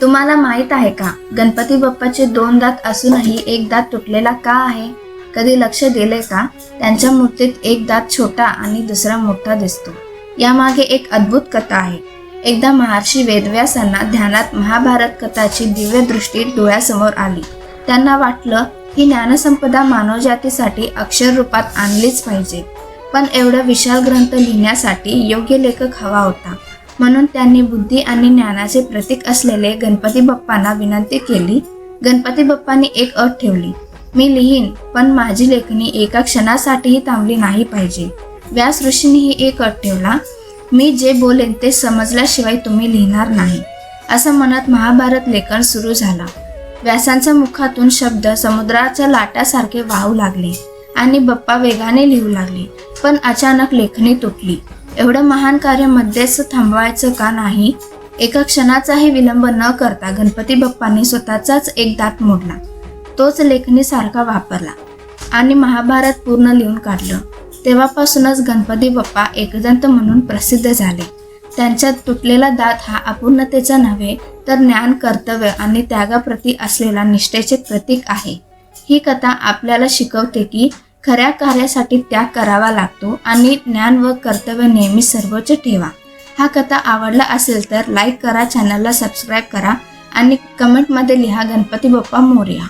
तुम्हाला माहीत आहे का? गणपती बाप्पाचे दोन दात असूनही एक दात तुटलेला का आहे? कधी लक्ष दिले का? त्यांच्या मूर्तीत एक दात छोटा आणि दुसरा मोठा दिसतो. यामागे एक अद्भुत कथा आहे. एकदा महर्षी वेदव्यासांना ध्यानात महाभारत कथाची दिव्य दृष्टी डोळ्यासमोर आली. त्यांना वाटलं ही ज्ञानसंपदा मानवजातीसाठी अक्षर रूपात आणलीच पाहिजे. पण एवढा विशाल ग्रंथ लिहिण्यासाठी योग्य लेखक हवा होता. म्हणून त्यांनी बुद्धी आणि ज्ञानाचे प्रतीक असलेले गणपती बाप्पांना विनंती केली. गणपती बाप्पांनी एक अट ठेवली. मी लिहीन पण माझी लेखणी एका क्षणासाठीही थांबली नाही पाहिजे. व्यास ऋषींनीही एक अट ठेवला. मी जे बोलेन ते समजल्याशिवाय तुम्ही लिहिणार नाही. असं म्हणत महाभारत लेखन सुरू झाला. व्यासांच्या मुखातून शब्द समुद्राच्या लाटासारखे वाहू लागले आणि बप्पा वेगाने लिहू लागले पण अचानक लेखणी तुटली. एवढं महान कार्य मध्येच थांबवायचं का नाही? एका क्षणाचाही विलंब न करता गणपती बाप्पांनी स्वतःचाच एक दात मोडला. तोच लेखणीसारखा वापरला आणि महाभारत पूर्ण लिहून काढलं. तेव्हापासूनच गणपती बाप्पा एकदंत म्हणून प्रसिद्ध झाले. त्यांच्यात तुटलेला दात हा अपूर्णतेचा नव्हे तर ज्ञान कर्तव्य आणि त्यागाप्रती असलेला निष्ठेचे प्रतीक आहे. ही कथा आपल्याला शिकवते की खऱ्या कार्यासाठी त्याग करावा लागतो आणि ज्ञान व कर्तव्य नेहमी सर्वोच्च ठेवा. हा कथा आवडला असेल तर लाईक करा चॅनलला सबस्क्राईब करा आणि कमेंटमध्ये लिहा गणपती बाप्पा मोर्या.